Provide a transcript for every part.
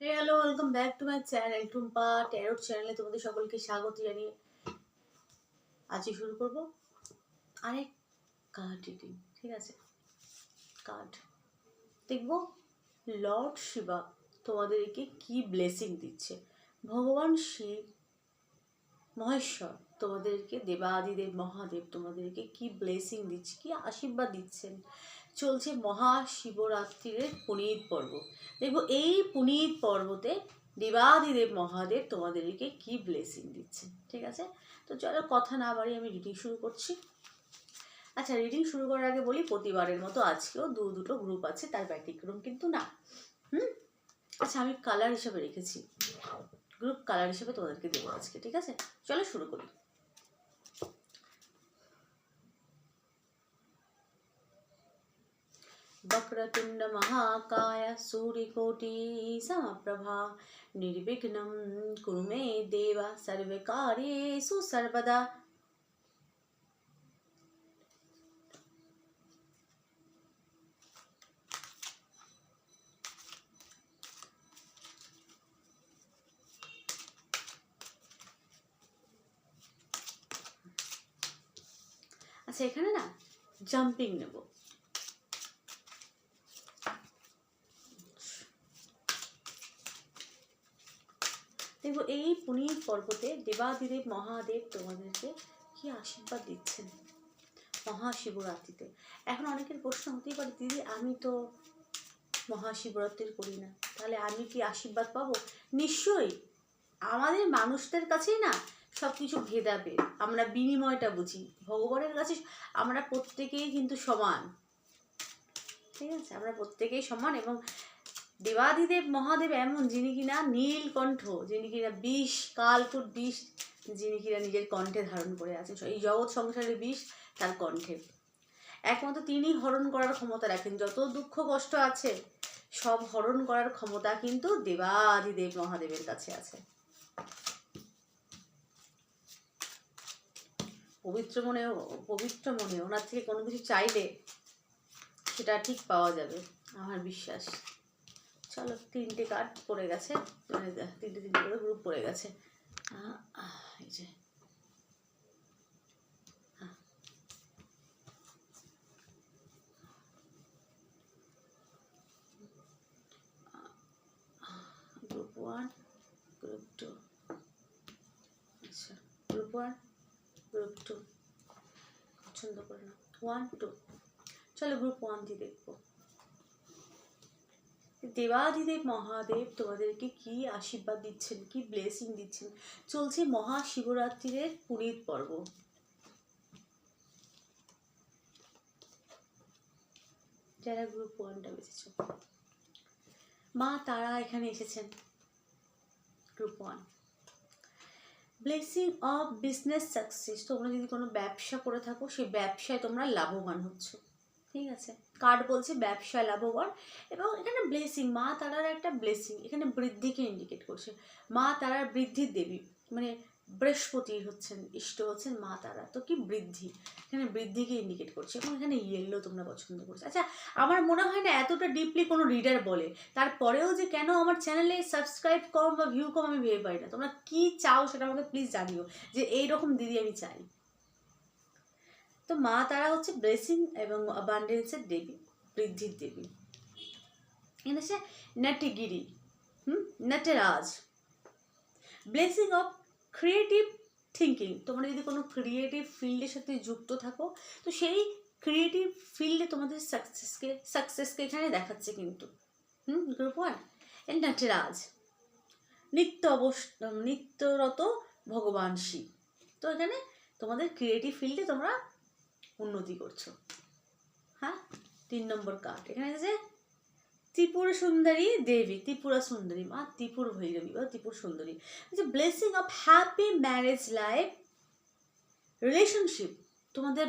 Hey hello welcome back to my channel Tumpa tarot চ্যানেলে তোমাদের সকলকে স্বাগত জানিয়ে আজকে শুরু করব। আরেক কার্ড রিডিং ঠিক আছে? কার্ড দেখব লর্ড শিবা তোমাদেরকে কি ব্লেসিং দিচ্ছে? ভগবান শিব মহেশ্বর। তোমাদেরকে দেবাদিদেব, মহাদেব তোমাদেরকে কি ব্লেসিং দিচ্ছে, কি আশীর্বাদ দিচ্ছেন? চলছে মহাশিবরাত্রির পুনীত পর্ব। দেখব এই পুনীত পর্বতে দেবাদিদেব, মহাদেব তোমাদেরকে কি ব্লেসিং দিচ্ছে, ঠিক আছে? তো চলো কথা না বাড়ি আমি রিডিং শুরু করছি। আচ্ছা রিডিং শুরু করার আগে বলি, প্রতিবারের মতো আজকেও দু দুটো গ্রুপ আছে, তার ব্যতিক্রম কিন্তু না। হুম? আচ্ছা আমি কালার হিসাবে রেখেছি। গ্রুপ কালার হিসেবে তোমাদেরকে দেবো আজকে, ঠিক আছে? চলো শুরু করি। वक्रतुण्ड महाकाय सूर्यकोटि समप्रभा निर्विघ्नं कुरु मे देव सर्वकार्येषु सर्वदा আচ্ছা এখানে না জাম্পিং নেব পুনীর পর্বতে দেবাদিদেব মহাদেব তোমাদেরকে কি আশীর্বাদ দিচ্ছেন মহাশিবরাত্রিতে? এখন অনেকের প্রশ্ন হতেই পারে, দিদি, আমি তো মহাশিবরাত্রির করি না। তাহলে আমি কি আশীর্বাদ পাবো? নিশ্চয়ই। আমাদের মানুষদের কাছেই না সব কিছু ভেদাভেদ। আমরা বিনিময়টা বুঝি। ভগবানের কাছে আমরা প্রত্যেকেই কিন্তু সমান। ঠিক আছে? আমরা প্রত্যেকেই সমান এবং দেবাদিদেব মহাদেব এমন যিনি কিনা নীলকণ্ঠ যিনি কিনা বিষ, কালকুট বিষ, যিনি কিনা নিজের কণ্ঠে ধারণ করে আছে এই জগৎ সংসারের বিষ তার কণ্ঠে। একমাত্র তিনি হরণ করার ক্ষমতা রাখেন। যত দুঃখ কষ্ট আছে, সব হরণ করার ক্ষমতা কিন্তু দেবাদিদেব মহাদেবের কাছে আছে। পবিত্র মনে পবিত্র মনে, ওনার থেকে কোনো কিছু চাইলে সেটা ঠিক পাওয়া যাবে, আমার বিশ্বাস। চলো তিনটে কার্ড পড়ে গেছে। মানে তিনটে তিনটে করে গ্রুপ পড়ে গেছে। এই যে। গ্রুপ গ্রুপ টু আচ্ছা গ্রুপ গ্রুপ টু পছন্দ করে না ওয়ান টু চলো গ্রুপ ওয়ান দিয়ে দেখব। দেবাদিদেব মহাদেব তোমাদেরকে কি আশীর্বাদ দিচ্ছেন, কি ব্লেসিং দিচ্ছেন? চলছে মহাশিবরাত্রির পুরীত পর্ব। যারা গ্রুপ ওয়ানটা বেঁচেছ মা তারা এখানে এসেছেন group one blessing of business success তোমরা যদি কোনো ব্যবসা করে থাকো, সেই ব্যবসায় তোমরা লাভবান হচ্ছ। ঠিক আছে? কার্ড বলছে ব্যবসা লাভবান। এবং এখানে ব্লেসিং মা তারার একটা ব্লেসিং এখানে বৃদ্ধিকে ইন্ডিকেট করছে। মা তারার বৃদ্ধির দেবী মানে বৃহস্পতি হচ্ছেন, ইষ্ট হচ্ছেন মা তারা। তো কি বৃদ্ধি? এখানে বৃদ্ধিকে ইন্ডিকেট করছে। এবং এখানে ইয়েলো তোমরা পছন্দ করছ। আচ্ছা আমার মনে হয় না এতটা ডিপলি কোনো রিডার বলে। তারপরেও যে কেন আমার চ্যানেলে সাবস্ক্রাইব কম বা ভিউ কম আমি ভেবে পাই না। তোমরা কি চাও সেটা আমাকে প্লিজ জানিও যে এইরকম দিদি আমি চাই। তো মা তারা হচ্ছে ব্লেসিং এবং অ্যাবান্ডেন্সের দেবী, বৃদ্ধির দেবী। এখানে হচ্ছে নটগিরি হুম? Nataraj blessing of creative thinking তোমরা যদি কোনো ক্রিয়েটিভ ফিল্ডের সাথে যুক্ত থাকো, তো সেই ক্রিয়েটিভ ফিল্ডে তোমাদের সাকসেসকে সাকসেসকে এখানে দেখাচ্ছে কিন্তু। হুম? গ্রুপ ওয়ান এ নটরাজ নিত্য অবস নিত্যরত ভগবান শিব। তো এখানে তোমাদের ক্রিয়েটিভ ফিল্ডে তোমরা উন্নতি করছ। হ্যাঁ? তিন নম্বর কার্ড এখানে আছে, ত্রিপুর সুন্দরী দেবী, ত্রিপুরা সুন্দরী মা, ত্রিপুর ভৈরবী বা ত্রিপুর সুন্দরী। যে blessing of happy marriage life relationship তোমাদের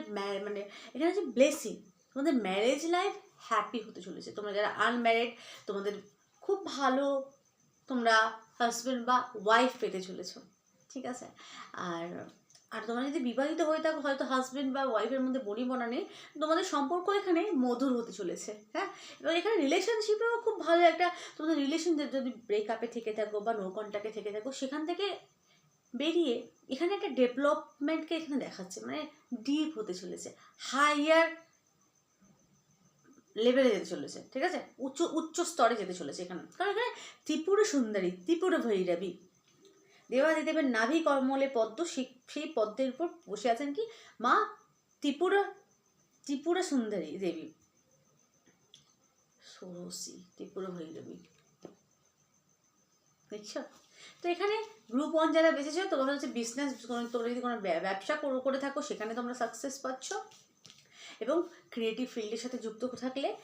মানে এখানে আছে ব্লেসিং তোমাদের ম্যারেজ লাইফ হ্যাপি হতে চলেছে। তোমরা যারা আনম্যারিড তোমাদের খুব ভালো তোমরা হাজব্যান্ড বা ওয়াইফ পেতে চলেছো। ঠিক আছে? আর আর তোমরা যদি বিবাহিত হয়ে থাকো, হয়তো হাজবেন্ড বা ওয়াইফের মধ্যে বনি বনা নেই তোমাদের সম্পর্ক এখানে মধুর হতে চলেছে হ্যাঁ? এবং এখানে রিলেশনশিপেও খুব ভালো একটা তোমাদের রিলেশন যদি ব্রেকআপে থেকে থাকো বা নো কন্ট্যাক্টে থেকে থাকো, সেখান থেকে বেরিয়ে এখানে একটা ডেভেলপমেন্টকে এখানে দেখাচ্ছে মানে ডিপ হতে চলেছে হাইয়ার লেভেলে যেতে চলেছে, ঠিক আছে? উচ্চ উচ্চ স্তরে যেতে চলেছে এখানে। কারণ এখানে ত্রিপুরা সুন্দরী, ত্রিপুরা ভৈরবী দেবাদিদেবের নাভি কর্মলে পদ্ম, সেই- পদ্মের উপর বসে আছেন কি? মা ত্রিপুরা ত্রিপুরা সুন্দরী দেবী। ষোড়শী ত্রিপুরা ভৈরবী দেখছ? তো এখানে গ্রুপ ওয়ান যারা বেঁচেছো, তোমরা হচ্ছে বিজনেস তোমরা যদি কোনো ব্যা- ব্যবসা করে থাকো, সেখানে তোমরা সাকসেস পাচ্ছ। এবং ক্রিয়েটিভ ফিল্ডের সাথে যুক্ত থাকলে,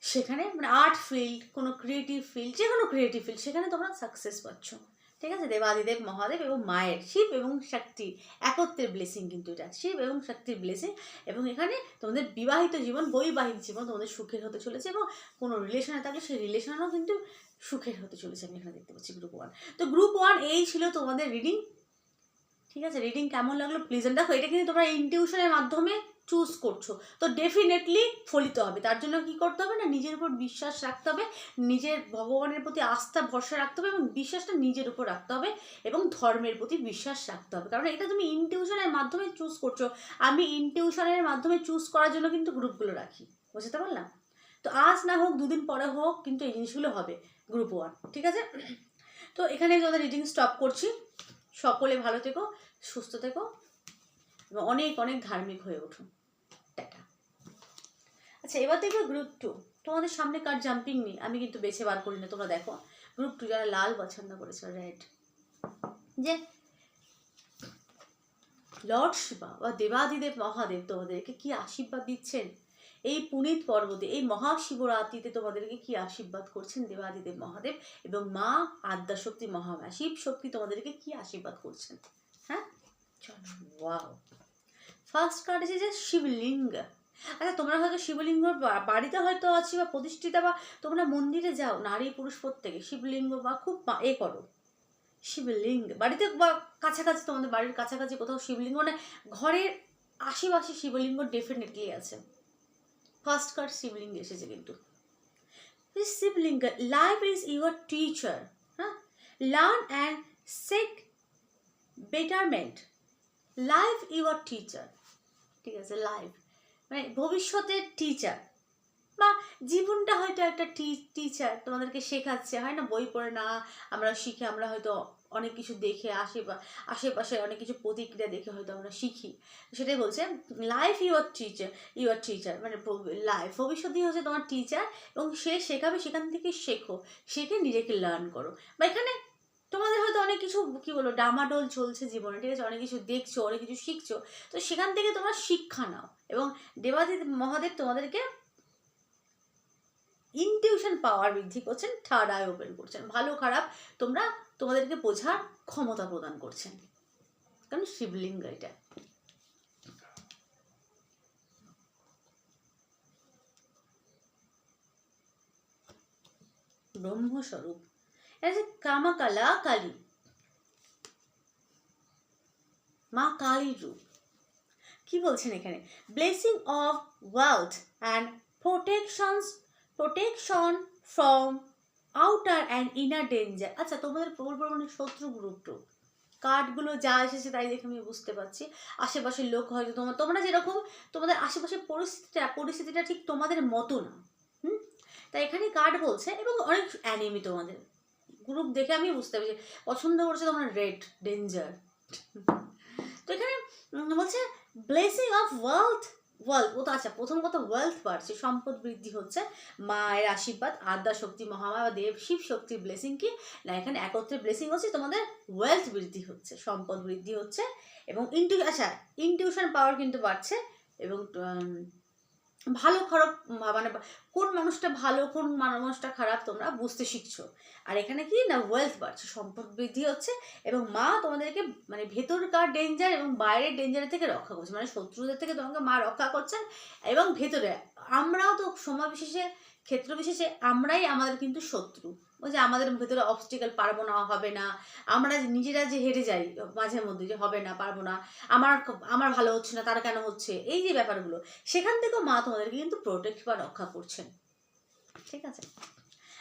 সেখানে মানে আর্ট ফিল্ড কোনো ক্রিয়েটিভ ফিল্ড যে কোনো ক্রিয়েটিভ ফিল্ড সেখানে তোমরা সাকসেস পাচ্ছ। ঠিক আছে? দেবাদিদেব, মহাদেব এবং মায়ের শিব এবং শক্তি একত্রের ব্লেসিং কিন্তু এটা। শিব এবং শক্তির ব্লেসিং এবং এখানে তোমাদের বিবাহিত জীবন, বৈবাহিক জীবন তোমাদের সুখের হতে চলেছে এবং কোনো রিলেশনে থাকলে সেই রিলেশনও কিন্তু সুখের হতে চলেছে আমি এখানে দেখতে পাচ্ছি গ্রুপ ওয়ান তো গ্রুপ ওয়ান এই ছিল তোমাদের রিডিং ঠিক আছে? রিডিং কেমন লাগল? প্লিজ দেখো এটা কিন্তু তোমরা ইনটিউশনের মাধ্যমে চুজ করছ। তো ডেফিনেটলি ফলিত হবে। তার জন্য কি করতে হবে না? নিজের উপর বিশ্বাস রাখতে হবে, নিজের ভগবানের প্রতি আস্থা, ভরসা রাখতে হবে এবং বিশ্বাসটা নিজের উপর রাখতে হবে এবং ধর্মের প্রতি বিশ্বাস রাখতে হবে। কারণ এটা তুমি ইনটিউশনের মাধ্যমে চুজ করছ। আমি ইনটিউশনের মাধ্যমে চুজ করার জন্য কিন্তু গ্রুপগুলো রাখি। বুঝতে পারলাম? তো আজ না হোক, দুদিন পরে হোক, কিন্তু এই জিনিসগুলো হবে গ্রুপ ওয়ান ঠিক আছে? তো এখানে তোমাদের রিডিং স্টপ করছি। সকলে ভালো থেকো, সুস্থ থেকো এবং অনেক অনেক ধার্মিক হয়ে উঠুন আচ্ছা এবার দেখবে গ্রুপ টু তোমাদের সামনে কার জাম্পিং নেই আমি কিন্তু বেছে বার করি না তোমরা দেখো। গ্রুপ টু যারা লাল পছন্দ করেছে রেড যে লর্ড শিবা বা দেবাদিদেব মহাদেব তোমাদেরকে কি আশীর্বাদ দিচ্ছেন? এই পুনিত পর্বতে, এই মহাশিবরাত্রিতে তোমাদেরকে কি আশীর্বাদ করছেন দেবাদিদেব মহাদেব এবং মা আদ্যাশক্তি মহামা শিব শক্তি তোমাদেরকে কি আশীর্বাদ করছেন? হ্যাঁ? চলো ওয়াও ফার্স্ট কার্ড আছে যে শিবলিঙ্গ। আচ্ছা তোমরা হয়তো শিবলিঙ্গ বাড়িতে হয়তো আছি বা প্রতিষ্ঠিতা বা তোমরা মন্দিরে যাও, নারী পুরুষ প্রত্যেকে শিবলিঙ্গ বা খুব এ করো। শিবলিঙ্গ, বাড়িতে বা কাছাকাছি, তোমাদের বাড়ির কাছাকাছি কোথাও শিবলিঙ্গ মানে ঘরের আশেপাশে শিবলিঙ্গ ডেফিনেটলি আছে। ফার্স্ট কার্ড শিবলিঙ্গ এসেছে কিন্তু। Shivling life is your teacher হ্যাঁ? Learn and seek betterment life your teacher ঠিক আছে লাইফ মানে ভবিষ্যতের টিচার বা জীবনটা হয়তো একটা টিচার তোমাদেরকে শেখাচ্ছে। হয় না, বই পড়ে না, আমরা শিখে আমরা হয়তো অনেক কিছু দেখে আশে আশেপাশে অনেক কিছু প্রতিক্রিয়া দেখে হয়তো আমরা শিখি। সেটাই বলছে life your teacher your teacher মানে লাইফ ভবিষ্যতেই হচ্ছে তোমার টিচার এবং সে শেখাবে, সেখান থেকে শেখো। শেখে নিজেকে লার্ন করো। বা এখানে তোমাদের হয়তো অনেক কিছু কি বলো ডামাডোল চলছে জীবনে, ঠিক আছে? অনেক কিছু দেখছ, অনেক কিছু শিখছো। তো সেখান থেকে তোমরা শিক্ষা নাও এবং দেবাদিত মহাদেব তোমাদেরকে ইনটিউশন পাওয়ার বৃদ্ধি করছেন থার্ড আই ওপেন করছেন। ভালো, খারাপ তোমরা তোমাদেরকে বোঝার ক্ষমতা প্রদান করছেন। কারণ শিবলিঙ্গ এটা। ব্রহ্মস্বরূপ কামাকালা কালী মা কালীর রূপ কি বলছেন এখানে? Blessing of wealth and protections protection from outer and inner danger আচ্ছা তোমাদের প্রবল পরিমাণে শত্রু গ্রুপ টু কার্ডগুলো যা এসেছে তাই দেখে আমি বুঝতে পারছি। আশেপাশের লোক হয়তো তোমার তোমরা যেরকম তোমাদের আশেপাশের পরিস্থিতিটা পরিস্থিতিটা ঠিক তোমাদের মতো না। হুম? তাই এখানে কার্ড বলছে এবং অনেক অ্যানিমি তোমাদের। গ্রুপ দেখে আমি বুঝতে পারছি পছন্দ করছে তোমার রেড, ডেঞ্জার। তো এখানে বলছে ব্লেসিং অফ ওয়েলথ ওয়েলথ ও তো আচ্ছা প্রথম কথা ওয়েলথ বাড়ছে সম্পদ বৃদ্ধি হচ্ছে, মায়ের আশীর্বাদ, আদ্যা শক্তি মহামায়া বা দেব, শিব শক্তির ব্লেসিং কি? না, এখানে একত্রে ব্লেসিং হচ্ছে, তোমাদের ওয়েলথ বৃদ্ধি হচ্ছে, সম্পদ বৃদ্ধি হচ্ছে, এবং ইনটিউ আচ্ছা ইনটিউশন পাওয়ার কিন্তু বাড়ছে, এবং ভালো, খারাপ মানে কোন মানুষটা ভালো, কোন মানুষটা খারাপ তোমরা বুঝতে শিখছো। আর এখানে কি? না ওয়েলথ বাড়ছে। সম্পদ বৃদ্ধি হচ্ছে এবং মা তোমাদেরকে মানে ভেতরকার ডেঞ্জার এবং বাইরের ডেঞ্জারের থেকে রক্ষা করছে। মানে শত্রুদের থেকে তোমাকে মা রক্ষা করছেন এবং ভেতরে। আমরাও তো সময় বিশেষে ক্ষেত্র বিশেষে আমরাই আমাদের কিন্তু শত্রু। ওই যে আমাদের ভেতরে অবস্টিক্যাল পারব না, হবে না। আমরা নিজেরা যে হেরে যাই মাঝে মধ্যে যে হবে না, পারব না, আমার আমার ভালো হচ্ছে না, তার কেন হচ্ছে? এই যে ব্যাপারগুলো, সেখান থেকেও মা তোমাদেরকে কিন্তু প্রোটেক্ট বা রক্ষা করছেন। ঠিক আছে?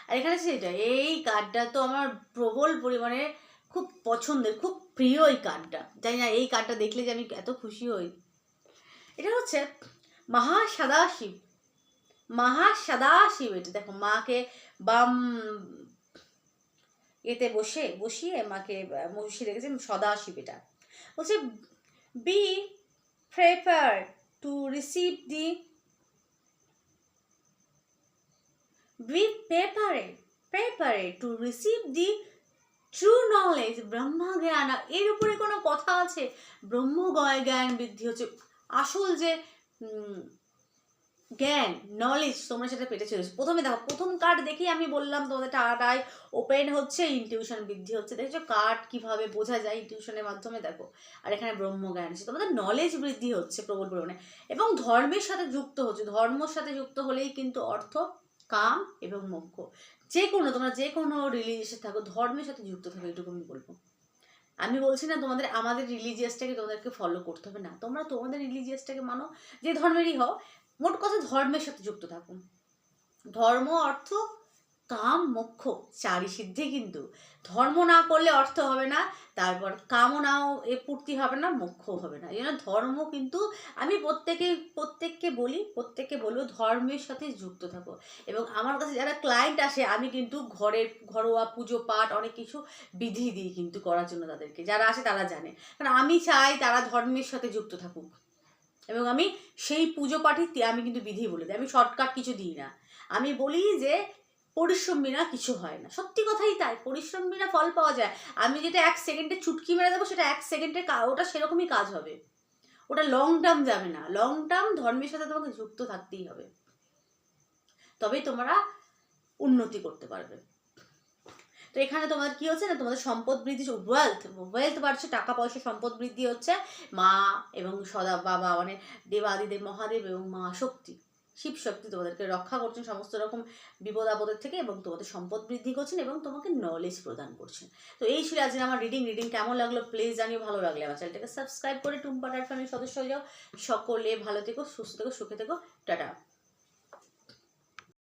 আর এখানে সেটা এই কার্ডটা তো আমার প্রবল পরিমাণে খুব পছন্দের, খুব প্রিয় এই কার্ডটা জানি না, এই কার্ডটা দেখলে যে আমি এত খুশি হই। এটা হচ্ছে মহা সদাশিব। মহা সদাশিব এটা দেখো মাকে বাম এতে বসে, বসিয়ে মাকে বসিয়ে রেখেছেন সদাশিব এটা বলছে be prepare to receive the be পেপারে পেপারে to receive the true knowledge ব্রহ্ম জ্ঞান। এর উপরে কোনো কথা আছে? ব্রহ্ম জ্ঞান বৃদ্ধি হচ্ছে। আসল যে জ্ঞান নলেজ তোমরা সেটা পেতে চলেছো প্রথমে দেখো, প্রথম কার্ড দেখেই আমি বললাম তোমাদের টাটায় ওপেন হচ্ছে ইনটিউশন বৃদ্ধি হচ্ছে। দেখেছ কার্ড কীভাবে বোঝা যায় ইনটিউশনের মাধ্যমে, দেখো। আর এখানে ব্রহ্মজ্ঞান আছে। তোমাদের নলেজ বৃদ্ধি হচ্ছে প্রবল পরিমাণে। এবং ধর্মের সাথে যুক্ত হচ্ছে। ধর্মর সাথে যুক্ত হলেই কিন্তু অর্থ, কাম এবং মোক্ষ। যে কোনো, তোমরা যে কোনো রিলিজিয়াসে থাকো, ধর্মের সাথে যুক্ত থাকো, এটুকু আমি বলব। আমি বলছি না তোমাদের, আমাদের রিলিজিয়াসটাকে তোমাদেরকে ফলো করতে হবে না। তোমরা তোমাদের রিলিজিয়াসটাকে মানো। যে ধর্মেরই হও মোট কথা ধর্মের সাথে যুক্ত থাকুন। ধর্ম অর্থ কাম মোক্ষ, চারি সিদ্ধি কিন্তু। ধর্ম না করলে অর্থ হবে না, তারপর কামনাও এ পূর্তি হবে না মোক্ষ হবে না। এই জন্য ধর্ম কিন্তু আমি প্রত্যেকে, প্রত্যেককে বলি, প্রত্যেককে বলব ধর্মের সাথে যুক্ত থাকো। এবং আমার কাছে যারা ক্লায়েন্ট আসে, আমি কিন্তু ঘরের ঘরোয়া পুজো পাঠ, অনেক কিছু বিধি দিই কিন্তু করার জন্য তাদেরকে। যারা আসে তারা জানে। কারণ আমি চাই তারা ধর্মের সাথে যুক্ত থাকুক। এবং আমি সেই পুজো পাঠই তে- আমি কিন্তু বিধি বলে দিই, আমি শর্টকাট কিছু দিই না। আমি বলি যে, পরিশ্রম বিনা কিছু হয় না। সত্যি কথাই তাই, পরিশ্রম বিনা ফল পাওয়া যায়। আমি যেটা এক সেকেন্ডে চুটকি মেরে দেবো, সেটা এক সেকেন্ডে ওটা সেরকমই কাজ হবে। ওটা লং টার্ম যাবে না। লং টার্ম ধর্মের সাথে তোমাকে যুক্ত থাকতেই হবে। তবেই তোমরা উন্নতি করতে পারবে। তো এখানে তোমাদের কি হচ্ছে না, তোমাদের সম্পদ বৃদ্ধি ওয়েলথ ওয়েলথ বাড়ছে, টাকা পয়সা সম্পদ বৃদ্ধি হচ্ছে। মা এবং সদা বাবা মানে দেবাদিদেব, মহাদেব এবং মা শক্তি, শিব শক্তি তোমাদেরকে রক্ষা করছেন সমস্ত রকম বিপদ আপদের থেকে এবং তোমাদের সম্পদ বৃদ্ধি করছেন এবং তোমাকে নলেজ প্রদান করছেন। তো এই ছিল আজকে আমার রিডিং রিডিং কেমন লাগল প্লিজ জানিও, ভালো লাগলে আমার চ্যানেলটাকে সাবস্ক্রাইব করে টুম্পাটার ফ্যামিলির সদস্য হয়ে যাও। সকলে ভালো থেকো, সুস্থ থেকো, সুখে থেকো, টাটা।